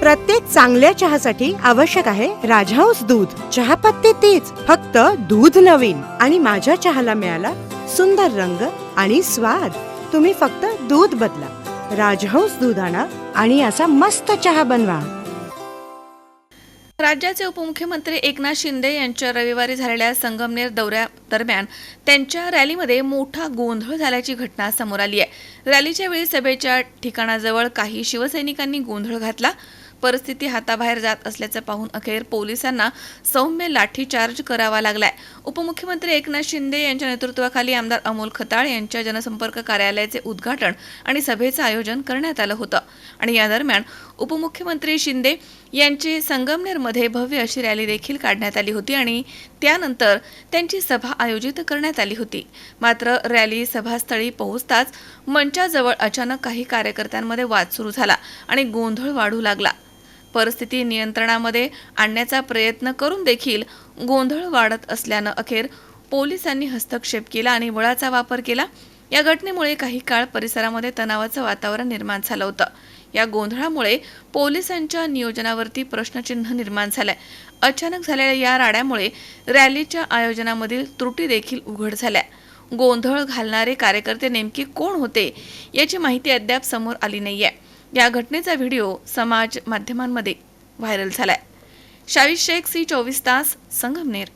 प्रत्येक चांगल्या चहासाठी आवश्यक आहे राजहंस दूध. चहापत्ती तीच फक्त दूध नवीन. आणि माझ्या चहाला मिळाला सुंदर रंग आणि स्वाद. तुम्ही फक्त दूध बदला. राजहंस दूध आणा आणि असा मस्त चहा बनवा. राज्याचे उपमुख्यमंत्री एकनाथ शिंदे यांच्या रविवारी झालेल्या संगमनेर दौऱ्या दरम्यान त्यांच्या रॅलीमध्ये मोठा गोंधळ झाल्याची घटना समोर आली आहे. रॅलीच्या वेळी सभेच्या ठिकाणाजवळ काही शिवसैनिकांनी गोंधळ घातला. परिस्थिती हाताबाहेर जात असल्याचं पाहून अखेर पोलिसांना सौम्य लाठीचार्ज करावा लागलाय. उपमुख्यमंत्री एकनाथ शिंदे यांच्या नेतृत्वाखाली आमदार अमोल खताळ यांच्या जनसंपर्क कार्यालयाचे उद्घाटन आणि सभेचं आयोजन करण्यात आलं होतं. आणि या दरम्यान उपमुख्यमंत्री शिंदे यांची संगमनेरमध्ये भव्य अशी रॅली देखील काढण्यात आली होती आणि त्यानंतर त्यांची सभा आयोजित करण्यात आली होती. मात्र रॅली सभास्थळी पोहोचताच मंचाजवळ अचानक काही कार्यकर्त्यांमध्ये वाद सुरू झाला आणि गोंधळ वाढू लागला. परिस्थिती नियंत्रणामध्ये आणण्याचा प्रयत्न करून देखील गोंधळ वाढत असल्यानं अखेर पोलिसांनी हस्तक्षेप केला आणि बळाचा वापर केला. या घटनेमुळे काही काळ परिसरामध्ये तणावाचं वातावरण निर्माण झालं होतं. या गोंधळामुळे पोलिसांच्या नियोजनावरती प्रश्नचिन्ह निर्माण झालंय. अचानक झालेल्या या राड्यामुळे रॅलीच्या आयोजनामधील त्रुटी देखील उघड झाल्या. गोंधळ घालणारे कार्यकर्ते नेमके कोण होते याची माहिती अद्याप समोर आली नाहीये. या घटनेचा व्हिडिओ समाज माध्यमांमध्ये व्हायरल झालाय. शाहीद शेख सी चोवीस तास संगमनेर.